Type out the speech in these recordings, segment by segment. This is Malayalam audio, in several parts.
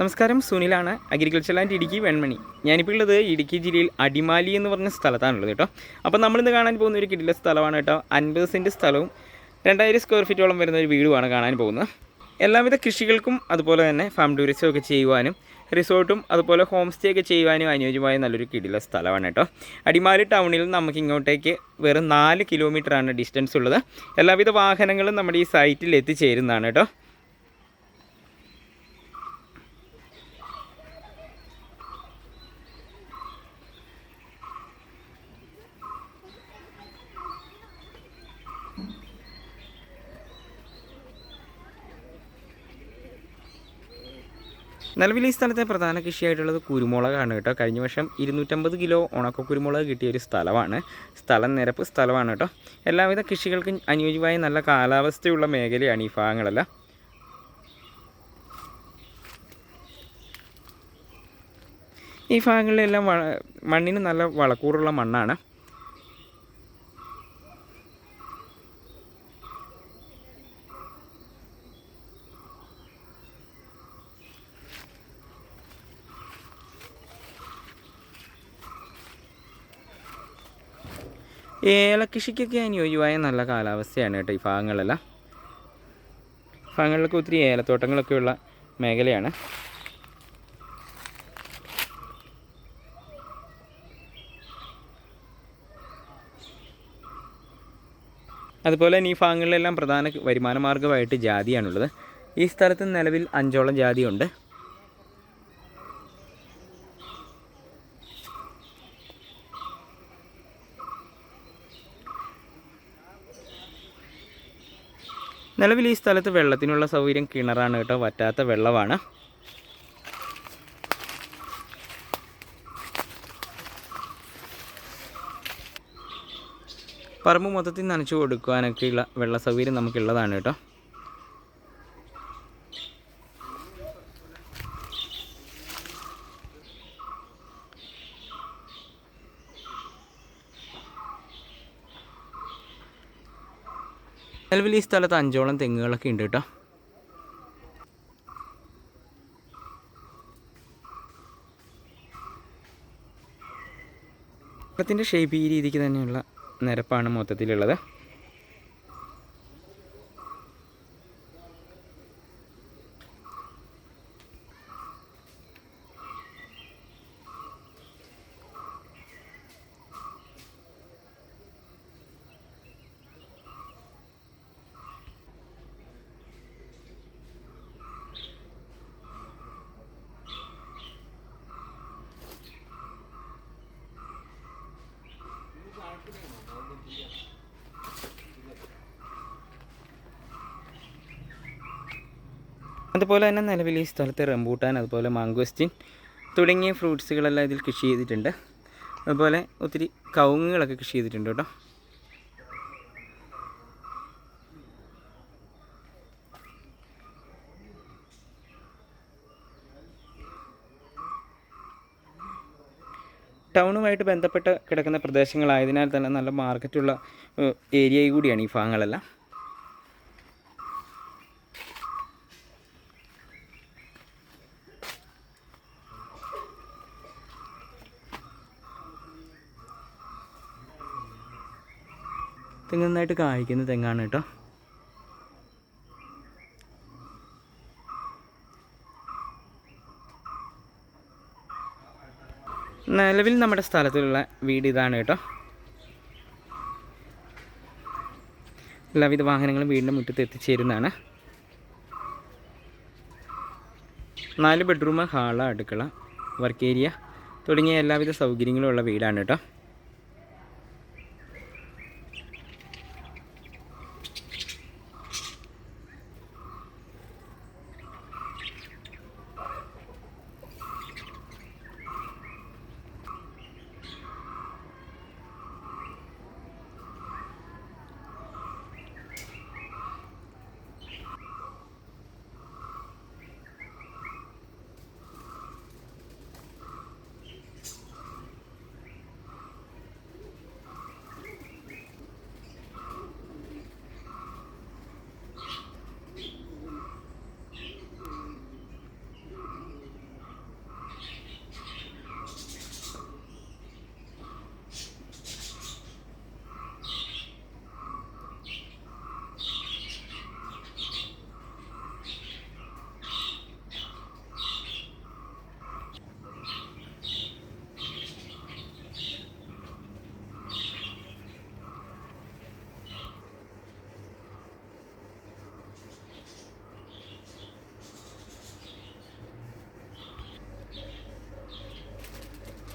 നമസ്കാരം സുനിലാണ് അഗ്രികൾച്ചർ ആൻഡ് ഇടുക്കി വെൺമണി. ഞാനിപ്പോൾ ഉള്ളത് ഇടുക്കി ജില്ലയിൽ അടിമാലി എന്ന് പറഞ്ഞ സ്ഥലത്താണുള്ളത് കേട്ടോ. അപ്പോൾ നമ്മളിന്ന് കാണാൻ പോകുന്ന ഒരു കിടില സ്ഥലമാണ് കേട്ടോ. അൻപത് സെന്റ് സ്ഥലവും രണ്ടായിരം സ്ക്വയർ ഫീറ്റോളം വരുന്ന ഒരു വീടുമാണ് കാണാൻ പോകുന്നത്. എല്ലാവിധ കൃഷികൾക്കും അതുപോലെ തന്നെ ഫാം ടൂറിസം ഒക്കെ ചെയ്യുവാനും റിസോർട്ടും അതുപോലെ ഹോം സ്റ്റേ ഒക്കെ ചെയ്യുവാനും അനുയോജ്യമായ നല്ലൊരു കിടില സ്ഥലമാണ് കേട്ടോ. അടിമാലി ടൗണിൽ നമുക്ക് ഇങ്ങോട്ടേക്ക് വെറും നാല് കിലോമീറ്ററാണ് ഡിസ്റ്റൻസ് ഉള്ളത്. എല്ലാവിധ വാഹനങ്ങളും നമ്മുടെ ഈ സൈറ്റിൽ എത്തിച്ചേരുന്നതാണ് കേട്ടോ. നിലവിൽ ഈ സ്ഥലത്തെ പ്രധാന കൃഷിയായിട്ടുള്ളത് കുരുമുളകാണ് കേട്ടോ. കഴിഞ്ഞ വർഷം ഇരുന്നൂറ്റമ്പത് കിലോ ഉണക്ക കുരുമുളക് കിട്ടിയ ഒരു സ്ഥലമാണ്. സ്ഥലം നിരപ്പ് സ്ഥലമാണ് കേട്ടോ. എല്ലാവിധ കൃഷികൾക്കും അനുയോജ്യമായ നല്ല കാലാവസ്ഥയുള്ള മേഖലയാണ് ഈ ഭാഗങ്ങളെല്ലാം. ഈ ഭാഗങ്ങളിലെല്ലാം മണ്ണിന് നല്ല വളക്കൂറുള്ള മണ്ണാണ്. ഏലകൃഷിക്കൊക്കെ അനുയോജ്യമായ നല്ല കാലാവസ്ഥയാണ് കേട്ടോ ഈ ഭാഗങ്ങളെല്ലാം. ഭാഗങ്ങളിലൊക്കെ ഒത്തിരി ഏലത്തോട്ടങ്ങളൊക്കെയുള്ള മേഖലയാണ്. അതുപോലെ തന്നെ ഈ ഭാഗങ്ങളിലെല്ലാം പ്രധാന വരുമാന മാർഗമായിട്ട് ജാതിയാണുള്ളത്. ഈ സ്ഥലത്ത് നിലവിൽ അഞ്ചോളം ജാതിയുണ്ട്. നിലവിൽ ഈ സ്ഥലത്ത് വെള്ളത്തിനുള്ള സൗകര്യം കിണറാണ് കേട്ടോ വറ്റാത്ത വെള്ളമാണ്. പറമ്പ് മൊത്തത്തിൽ നനച്ചു കൊടുക്കുവാനൊക്കെയുള്ള വെള്ള സൗകര്യം നമുക്കുള്ളതാണ് കേട്ടോ. നിലവിൽ ഈ സ്ഥലത്ത് അഞ്ചോളം തെങ്ങുകളൊക്കെ ഉണ്ട് കേട്ടോ. വെള്ളത്തിന്റെ ഷേപ്പ് ഈ രീതിക്ക് തന്നെയുള്ള നിരപ്പാണ് മൊത്തത്തിലുള്ളത്. അതുപോലെ തന്നെ നിലവിൽ ഈ സ്ഥലത്ത് റംബൂട്ടാൻ അതുപോലെ മാംഗോസ്റ്റിൻ തുടങ്ങിയ ഫ്രൂട്ട്സുകളെല്ലാം ഇതിൽ കൃഷി ചെയ്തിട്ടുണ്ട്. അതുപോലെ ഒത്തിരി കവുങ്ങുകളൊക്കെ കൃഷി ചെയ്തിട്ടുണ്ട് കേട്ടോ. ടൗണുമായിട്ട് ബന്ധപ്പെട്ട് കിടക്കുന്ന പ്രദേശങ്ങളായതിനാൽ തന്നെ നല്ല മാർക്കറ്റുള്ള ഏരിയ കൂടിയാണ് ഈ ഭാഗങ്ങളെല്ലാം തെങ്ങ് നന്നായിട്ട് കായ്ക്കുന്ന തെങ്ങാണ് കേട്ടോ. നിലവിൽ നമ്മുടെ സ്ഥലത്തിലുള്ള വീട് ഇതാണ് കേട്ടോ. എല്ലാവിധ വാഹനങ്ങളും വീടിന്റെ മുറ്റത്ത് എത്തിച്ചേരുന്നതാണ്. നാല് ബെഡ്റൂം ഹാൾ അടുക്കള വർക്ക് ഏരിയ തുടങ്ങിയ എല്ലാവിധ സൗകര്യങ്ങളും ഉള്ള വീടാണ് കേട്ടോ.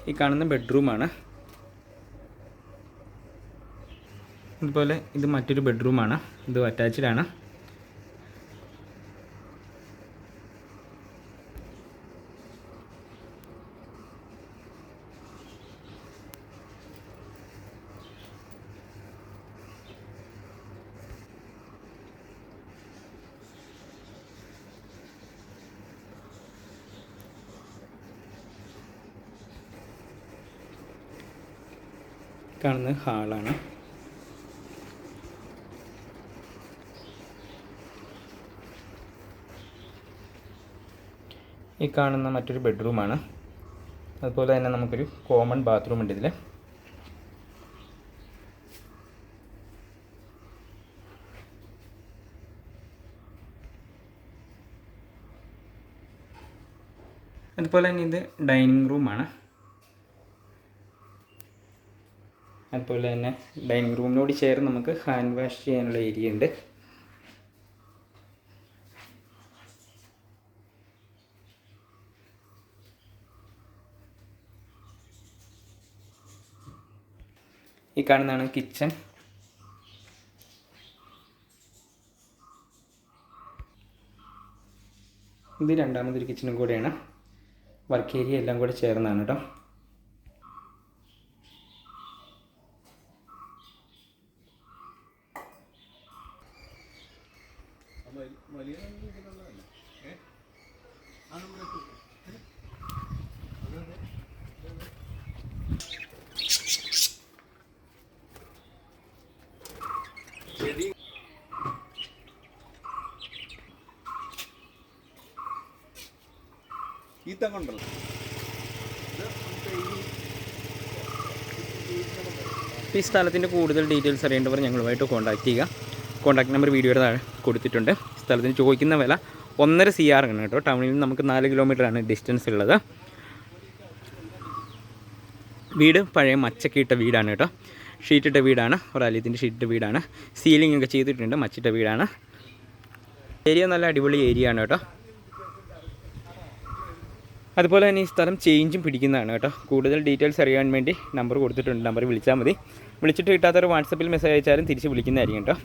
ഈ കാണുന്ന ബെഡ്റൂമാണ്. ഇതുപോലെ ഇത് മറ്റൊരു ബെഡ്റൂമാണ്. ഇത് അറ്റാച്ച്ഡ് ആണ്. കാണുന്നത് ഹാളാണ്. ഈ കാണുന്ന മറ്റൊരു ബെഡ്റൂമാണ്. അതുപോലെ തന്നെ നമുക്കൊരു കോമൺ ബാത്റൂം ഉണ്ട് ഇതിൽ അതുപോലെ തന്നെ ഇത് ഡൈനിങ് റൂമാണ്. അതുപോലെ തന്നെ ഡൈനിങ് റൂമിനോട് ചേർന്ന് നമുക്ക് ഹാൻഡ് വാഷ് ചെയ്യാനുള്ള ഏരിയ ഉണ്ട്. ഈ കാണുന്നതാണ് കിച്ചൺ ഇത് രണ്ടാമതൊരു കിച്ചണും കൂടെയാണ്. വർക്ക് ഏരിയ എല്ലാം കൂടെ ചേർന്നാണ് കേട്ടോ ഈ സ്ഥലത്തിന്റെ കൂടുതൽ ഡീറ്റെയിൽസ് അറിയേണ്ടവർ ഞങ്ങളുമായിട്ട് കോൺടാക്ട് ചെയ്യുക. കോൺടാക്ട് നമ്പർ വീഡിയോയുടെ താഴെ കൊടുത്തിട്ടുണ്ട്. സ്ഥലത്തിന് ചോദിക്കുന്ന വില ഒന്നര സി ആർ ആണ് കേട്ടോ. ടൗണിൽ നിന്ന് നമുക്ക് നാല് കിലോമീറ്ററാണ് ഡിസ്റ്റൻസ് ഉള്ളത്. വീട് പഴയ മച്ചക്കിട്ട വീടാണ് കേട്ടോ. ഷീറ്റിട്ട വീടാണ്. ഒരാലിയത്തിന്റെ ഷീറ്റിട്ട വീടാണ്. സീലിംഗ് ഒക്കെ ചെയ്തിട്ടുണ്ട്. മച്ചിട്ട വീടാണ്. ഏരിയ നല്ല അടിപൊളി ഏരിയ ആണ് കേട്ടോ. അതുപോലെ തന്നെ ഈ സ്ഥലം ചേഞ്ചും പിടിക്കുന്നതാണ് കേട്ടോ. കൂടുതൽ ഡീറ്റെയിൽസ് അറിയാൻ വേണ്ടി നമ്പർ കൊടുത്തിട്ടുണ്ട്. നമ്പർ വിളിച്ചാൽ മതി. വിളിച്ചിട്ട് കിട്ടാത്തവർ വാട്സപ്പിൽ മെസ്സേജ് അയച്ചാലും തിരിച്ച് വിളിക്കുന്നതായിരിക്കും കേട്ടോ.